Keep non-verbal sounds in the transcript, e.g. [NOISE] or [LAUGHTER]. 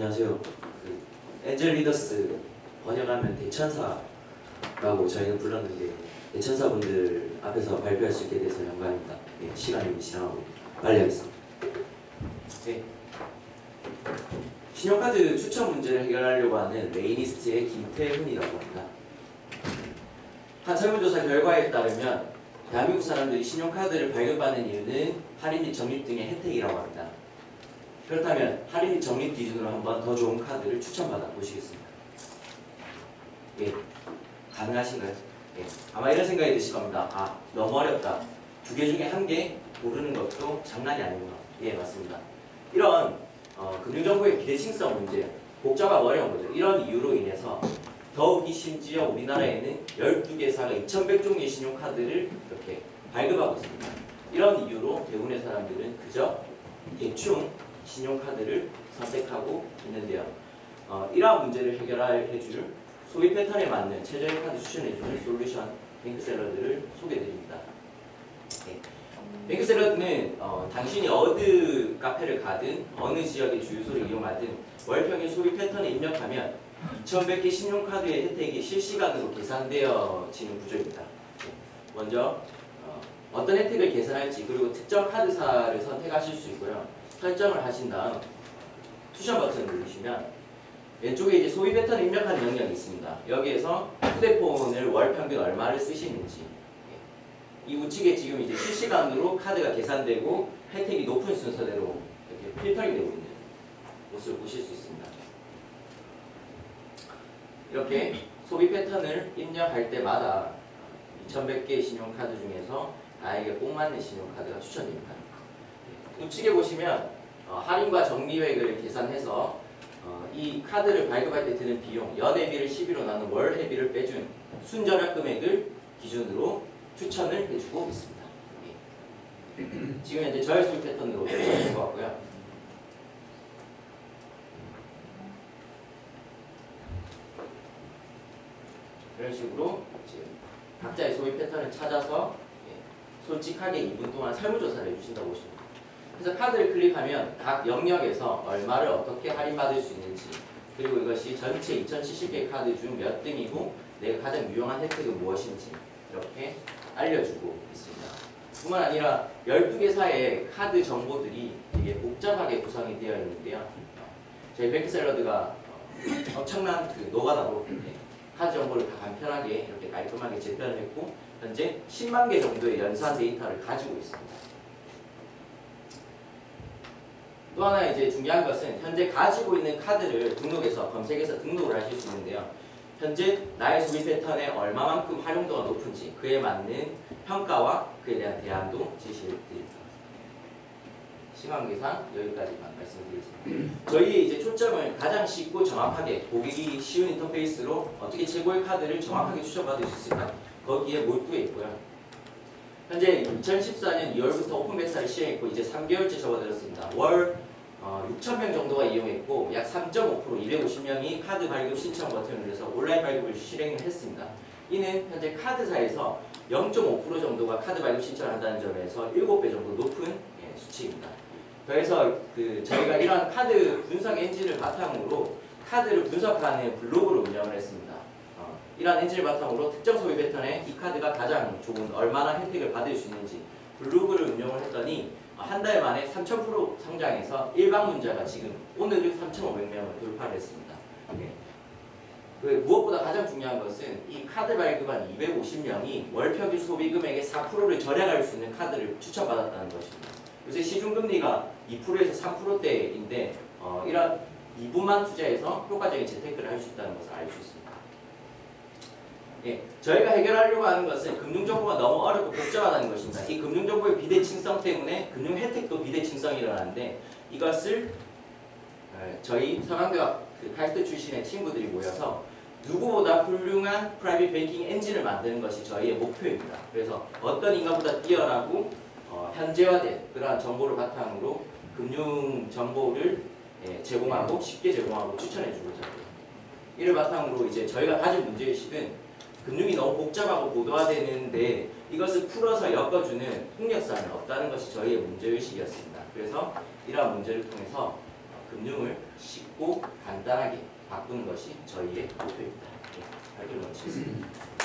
안녕하세요. 그 엔젤 리더스 번역하면 대천사라고 저희는 불렀는데 대천사분들 앞에서 발표할 수 있게 돼서 영광입니다. 네, 시간이 지나고 빨리 하겠습니다. 네. 신용카드 추천 문제를 해결하려고 하는 레이니스트의 김태훈이라고 합니다. 한 설문조사 결과에 따르면 대한민국 사람들이 신용카드를 발급받는 이유는 할인 및 적립 등의 혜택이라고 합니다. 그렇다면 할인 및 적립 기준으로 한번 더 좋은 카드를 추천받아 보시겠습니다. 예, 가능하신가요? 예, 아마 이런 생각이 드실 겁니다. 아, 너무 어렵다. 두 개 중에 한 개 고르는 것도 장난이 아니구나. 예, 맞습니다. 이런 어, 금융정보의 비대칭성 문제, 복잡하고 어려운 거죠. 이런 이유로 인해서 더욱이 심지어 우리나라에는 12개사가 2,100종의 신용카드를 이렇게 발급하고 있습니다. 이런 이유로 대부분의 사람들은 그저 대충 신용카드를 선택하고 있는데요. 어, 이러한 문제를 해결해줄 소비 패턴에 맞는 최저의 카드 추천해주는 솔루션 뱅크샐러드를 소개드립니다. 네. 뱅크샐러드는 어, 당신이 어느 카페를 가든 어느 지역의 주유소를 이용하든 월평균 소비 패턴에 입력하면 2,100개 신용카드의 혜택이 실시간으로 계산되어지는 구조입니다. 네. 먼저 어, 떤 혜택을 계산할지 그리고 특정 카드사를 선택하실 수 있고요. 설정을 하신 다음 투션 버튼을 누르시면 왼쪽에 이제 소비 패턴 입력하는 영역이 있습니다. 여기에서 휴대폰을 월 평균 얼마를 쓰시는지 이 우측에 지금 이제 실시간으로 카드가 계산되고 혜택이 높은 순서대로 이렇게 필터링 되고 있는 모습을 보실 수 있습니다. 이렇게 소비 패턴을 입력할 때마다 2100개의 신용카드 중에서 나에게 꼭 맞는 신용카드가 추천됩니다. 우측에 보시면 어, 할인과 적립액을 계산해서 어, 이 카드를 발급할 때 드는 비용 연회비를 12로 나눈 월회비를 빼준 순절약 금액을 기준으로 추천을 해주고 있습니다. 예. 지금 현재 저혈 소비 패턴으로 결정된 것 같고요. 이런 식으로 지금 각자의 소비 패턴을 찾아서 예, 솔직하게 2분 동안 설문조사를 해주신다고 보시면 됩니다. 그래서 카드를 클릭하면 각 영역에서 얼마를 어떻게 할인받을 수 있는지 그리고 이것이 전체 2070개 카드 중 몇 등이고 내가 가장 유용한 혜택은 무엇인지 이렇게 알려주고 있습니다. 뿐만 아니라 12개 사의 카드 정보들이 되게 복잡하게 구성이 되어 있는데요. 저희 뱅크샐러드가 엄청난 그 노가다로 카드 정보를 다 간편하게 이렇게 깔끔하게 재편을 했고 현재 10만 개 정도의 연산 데이터를 가지고 있습니다. 또 하나 이제 중요한 것은 현재 가지고 있는 카드를 등록해서 검색해서 등록을 하실 수 있는데요. 현재 나의 소비 패턴에 얼마만큼 활용도가 높은지 그에 맞는 평가와 그에 대한 대안도 제시를 드립니다. 시간 계상 여기까지만 말씀드리겠습니다. [CLEARS THROAT] 저희의 이제 초점을 가장 쉽고 정확하게 보기 쉬운 인터페이스로 어떻게 최고의 카드를 정확하게 추천받을 수 있을까 거기에 몰두해 있고요. 현재 2014년 2월부터 오픈 베타를 시행했고 이제 3개월째 접어들었습니다. 월 어, 6,000명 정도가 이용했고 약 3.5% 250명이 카드 발급 신청 버튼을 눌러서 온라인 발급을 실행을 했습니다. 이는 현재 카드사에서 0.5% 정도가 카드 발급 신청을 한다는 점에서 7배 정도 높은 예, 수치입니다. 그래서 그 저희가 이러한 카드 분석 엔진을 바탕으로 카드를 분석하는 블로그를 운영을 했습니다. 어, 이러한 엔진을 바탕으로 특정 소비 패턴에 이 카드가 가장 좋은 얼마나 혜택을 받을 수 있는지 블로그를 운영을 했더니 한 달 만에 3,000% 성장해서 일반 문자가 지금 오늘은 3,500명을 돌파를 했습니다. 네. 그 무엇보다 가장 중요한 것은 이 카드 발급한 250명이 월 평균 소비 금액의 4%를 절약할 수 있는 카드를 추천받았다는 것입니다. 요새 시중금리가 2%에서 3%대인데 어, 이런 2부만 투자해서 효과적인 재테크를 할 수 있다는 것을 알 수 있습니다. 예, 저희가 해결하려고 하는 것은 금융정보가 너무 어렵고 복잡하다는 것입니다. 이 금융정보의 비대칭성 때문에 금융 혜택도 비대칭성이 일어나는데 이것을 어, 저희 서강대학 그 카이스트 출신의 친구들이 모여서 누구보다 훌륭한 프라이빗 뱅킹 엔진을 만드는 것이 저희의 목표입니다. 그래서 어떤 인간보다 뛰어나고 어, 현재화된 그러한 정보를 바탕으로 금융 정보를 예, 제공하고 쉽게 제공하고 추천해주고자 합니다. 이를 바탕으로 이제 저희가 가진 문제의식은 금융이 너무 복잡하고 고도화되는데 이것을 풀어서 엮어주는 통역사는 없다는 것이 저희의 문제의식이었습니다. 그래서 이러한 문제를 통해서 금융을 쉽고 간단하게 바꾸는 것이 저희의 목표입니다. 네, 발표를 마치겠습니다.